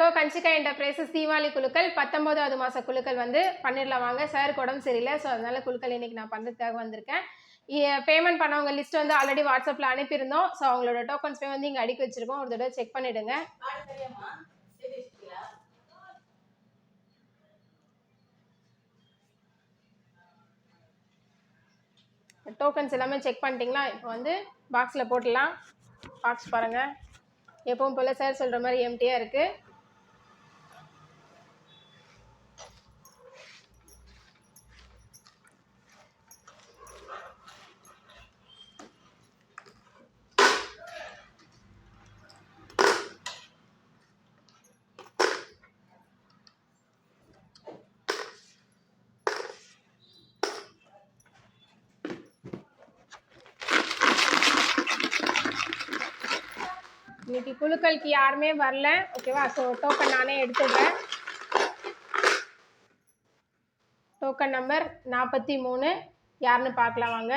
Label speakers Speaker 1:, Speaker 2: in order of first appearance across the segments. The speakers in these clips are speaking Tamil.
Speaker 1: வணக்கம் கஞ்சிகா என்டர்பிரைசஸ் தீபாவளி குழுக்கள் பத்தொன்பதாவது மாத குழுக்கள் வந்து பண்ணிடலாம் வாங்க. சார் உடம்பு சரியில்லை. ஸோ அதனால குழுக்கள் இன்னைக்கு நான் பண்ணுறதுக்காக வந்திருக்கேன். பேமெண்ட் பண்ணவங்க லிஸ்ட் வந்து ஆல்ரெடி வாட்ஸ்அப்பில் அனுப்பியிருந்தோம். ஸோ அவங்களோட டோக்கன்ஸ் போய் வந்து இங்கே அடுக்கி வச்சிருக்கோம். ஒரு தடவை செக் பண்ணிடுங்க. டோக்கன்ஸ் எல்லாமே செக் பண்ணிட்டீங்களா? இப்போ வந்து பாக்ஸில் போட்டுடலாம். பாக்ஸ் பாருங்கள் எப்பவும் போல் சார் சொல்கிற மாதிரி எம்டியாக இருக்குது இன்னைக்கு குழுக்களுக்கு யாருமே வரல. ஓகேவா? ஸோ டோக்கன் நானே எடுத்துடுறேன். டோக்கன் நம்பர் நாற்பத்தி மூணு. யாருன்னு பார்க்கலாம் வாங்க.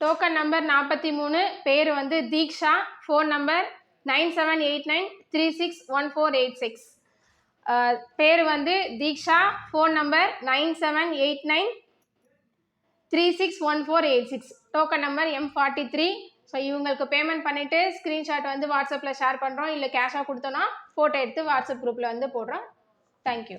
Speaker 1: டோக்கன் நம்பர் நாற்பத்தி மூணு பேர் வந்து Diksha phone number nine seven eight nine three six one four eight six. பேர் வந்து Diksha phone number nine seven eight nine three six one four eight six. Token number M forty three. So இவங்களுக்கு பேமெண்ட் பண்ணிவிட்டு ஸ்க்ரீன்ஷாட் வந்து வாட்ஸ்அப்பில் ஷேர் பண்ணுறோம் இல்லை கேஷாக கொடுத்தோன்னா ஃபோட்டோ எடுத்து வாட்ஸ்அப் குரூப்பில் வந்து போடுறோம். தேங்க்யூ